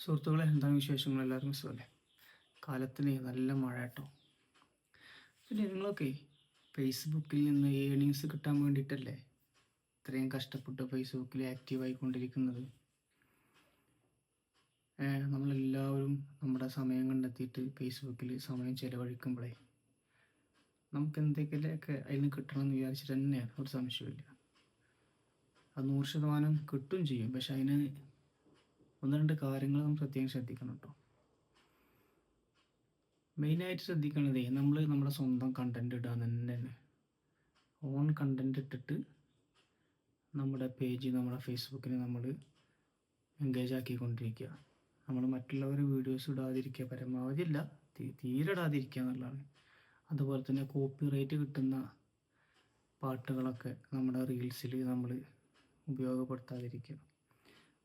സുഹൃത്തുക്കളെ എന്താണ് വിശേഷങ്ങൾ? എല്ലാവർക്കും സുഖമല്ലേ? കാലത്തിന് നല്ല മഴ കേട്ടോ. പിന്നെ നിങ്ങളൊക്കെ ഫേസ്ബുക്കിൽ നിന്ന് ഏണിങ്സ് കിട്ടാൻ വേണ്ടിയിട്ടല്ലേ ഇത്രയും കഷ്ടപ്പെട്ട് ഫേസ്ബുക്കിൽ ആക്റ്റീവ് ആയിക്കൊണ്ടിരിക്കുന്നത്? നമ്മളെല്ലാവരും നമ്മുടെ സമയം കണ്ടെത്തിയിട്ട് ഫേസ്ബുക്കിൽ സമയം ചിലവഴിക്കുമ്പോഴേ നമുക്ക് എന്തെങ്കിലുമൊക്കെ നിന്ന് കിട്ടണം എന്ന് വിചാരിച്ചിട്ട് തന്നെയാണ്. ഒരു സംശയമില്ല അത് നൂറ് ശതമാനം കിട്ടും ചെയ്യും. പക്ഷെ അതിന് ഒന്ന് രണ്ട് കാര്യങ്ങൾ നമ്മൾ പ്രത്യേകം ശ്രദ്ധിക്കണം കേട്ടോ മെയിനായിട്ട് ശ്രദ്ധിക്കണതേ നമ്മൾ നമ്മുടെ സ്വന്തം കണ്ടന്റ് ഇടുക തന്നെയാണ്. ഓൺ കണ്ടന്റ് ഇട്ടിട്ട് നമ്മുടെ പേജ് നമ്മുടെ ഫേസ്ബുക്കിന് നമ്മൾ എൻഗേജ് ആക്കിക്കൊണ്ടിരിക്കുക. നമ്മൾ മറ്റുള്ളവരെ വീഡിയോസ് ഇടാതിരിക്കുക പരമാവധി ഇല്ല തീരെ ഇടാതിരിക്കുക എന്നുള്ളതാണ്. അതുപോലെ തന്നെ കോപ്പി റൈറ്റ് കിട്ടുന്ന പാട്ടുകളൊക്കെ നമ്മുടെ റീൽസിൽ നമ്മൾ ഉപയോഗപ്പെടുത്താതിരിക്കുക.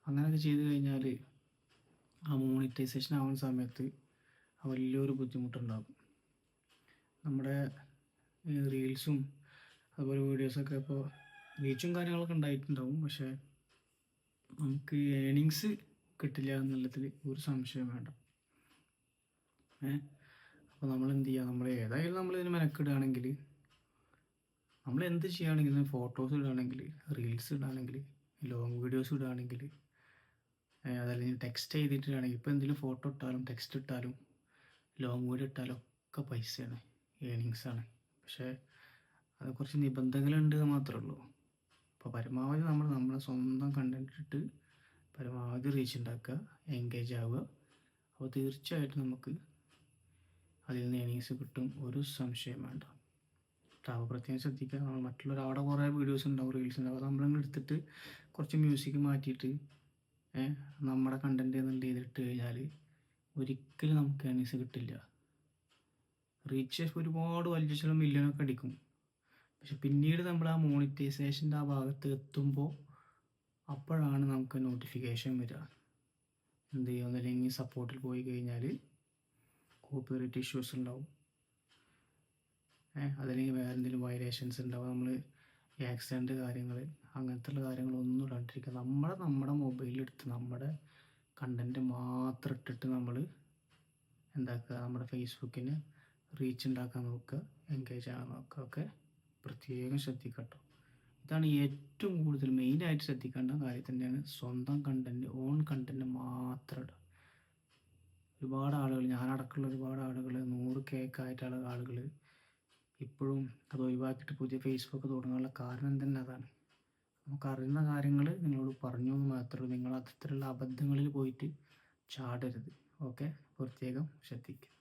അങ്ങനെയൊക്കെ ചെയ്ത് കഴിഞ്ഞാൽ ആ മോണിറ്റൈസേഷൻ ആവുന്ന സമയത്ത് വലിയൊരു ബുദ്ധിമുട്ടുണ്ടാകും. നമ്മുടെ റീൽസും അതുപോലെ വീഡിയോസൊക്കെ ഇപ്പോൾ റീച്ചും കാര്യങ്ങളൊക്കെ ഉണ്ടായിട്ടുണ്ടാവും. പക്ഷേ നമുക്ക് ഏണിങ്സ് കിട്ടില്ല എന്നുള്ളതിൽ ഒരു സംശയം വേണ്ട. ഏ? അപ്പോൾ നമ്മൾ എന്ത് ചെയ്യുക നമ്മൾ ഏതായാലും നമ്മൾ ഇതിന് മെനക്കിടുകയാണെങ്കിൽ നമ്മൾ എന്ത് ചെയ്യുകയാണെങ്കിലും ഫോട്ടോസ് ഇടുകയാണെങ്കിൽ റീൽസ് ഇടുകയാണെങ്കിൽ ലോങ് വീഡിയോസ് ഇടുകയാണെങ്കിൽ അതല്ലെങ്കിൽ ടെക്സ്റ്റ് ചെയ്തിട്ടാണെങ്കിൽ ഇപ്പോൾ എന്തെങ്കിലും ഫോട്ടോ ഇട്ടാലും ടെക്സ്റ്റ് ഇട്ടാലും ലോങ് വീഡിയോ ഇട്ടാലും ഒക്കെ പൈസയാണ് ഏണിങ്സ് ആണ്. പക്ഷേ അത് കുറച്ച് നിബന്ധനകളുണ്ട് മാത്രമേ ഉള്ളൂ. അപ്പോൾ പരമാവധി നമ്മൾ നമ്മളെ സ്വന്തം കണ്ടന്റ് ഇട്ട് പരമാവധി റീച്ച് ഉണ്ടാക്കുക എൻഗേജ് ആവുക. അപ്പോൾ തീർച്ചയായിട്ടും നമുക്ക് അതിൽ നിന്ന് ഏണിങ്സ് കിട്ടും ഒരു സംശയം വേണ്ട. അപ്പോൾ പ്രത്യേകം ശ്രദ്ധിക്കുക. നമ്മൾ മറ്റുള്ളവർ അവിടെ കുറേ വീഡിയോസ് ഉണ്ടാവും റീൽസ് ഉണ്ടാവും. അത് നമ്മളിങ്ങനെ എടുത്തിട്ട് കുറച്ച് മ്യൂസിക് മാറ്റിയിട്ട് നമ്മുടെ കണ്ടന്റ് എന്നുള്ളത് ചെയ്തിട്ട് കഴിഞ്ഞാൽ ഒരിക്കലും നമുക്ക് ഏണിങ്സ് കിട്ടില്ല. റീച്ച് ഒരുപാട് വലിയ ചില മില്യണൊക്കെ അടിക്കും. പക്ഷെ പിന്നീട് നമ്മൾ ആ മോണിറ്റൈസേഷന്റെ ആ ഭാഗത്ത് എത്തുമ്പോൾ അപ്പോഴാണ് നമുക്ക് നോട്ടിഫിക്കേഷൻ വരിക എന്ത് ചെയ്യും? ഒന്നല്ലെങ്കിൽ സപ്പോർട്ടിൽ പോയി കഴിഞ്ഞാൽ കോപ്പിറൈറ്റ് ഇഷ്യൂസ് ഉണ്ടാവും. അതല്ലെങ്കിൽ വേറെ എന്തെങ്കിലും വയലേഷൻസ് ഉണ്ടാവും. നമ്മൾ ആക്സിഡന്റ് കാര്യങ്ങൾ അങ്ങനത്തെ കാര്യങ്ങളൊന്നും ഇടാണ്ടിരിക്കുക നമ്മളെ നമ്മുടെ മൊബൈലെടുത്ത് നമ്മുടെ കണ്ടന്റ് മാത്രം ഇട്ടിട്ട് നമ്മൾ എന്താക്കുക? നമ്മുടെ ഫേസ്ബുക്കിന് റീച്ച് ഉണ്ടാക്കാൻ നോക്കുക എൻഗേജ് ആകാൻ നോക്കുക. ഒക്കെ പ്രത്യേകം ശ്രദ്ധിക്കട്ടോ. ഇതാണ് ഏറ്റവും കൂടുതൽ മെയിനായിട്ട് ശ്രദ്ധിക്കേണ്ട കാര്യം തന്നെയാണ് സ്വന്തം കണ്ടന്റ് ഓൺ കണ്ടന്റ് മാത്രം ഇടുക. ഒരുപാട് ആളുകൾ ഞാനടക്കമുള്ള ഒരുപാട് ആളുകൾ നൂറ് കേക്കായിട്ടുള്ള ആളുകൾ ഇപ്പോഴും അത് ഒഴിവാക്കിയിട്ട് പുതിയ ഫേസ്ബുക്ക് തുടങ്ങാനുള്ള കാരണം തന്നെ അതാണ്. നമുക്കറിയുന്ന കാര്യങ്ങൾ നിങ്ങളോട് പറഞ്ഞു എന്ന് മാത്രമേ നിങ്ങൾ അത്തരത്തിലുള്ള അബദ്ധങ്ങളിൽ പോയിട്ട് ചാടരുത്. ഓക്കെ പ്രത്യേകം ശ്രദ്ധിക്കുക.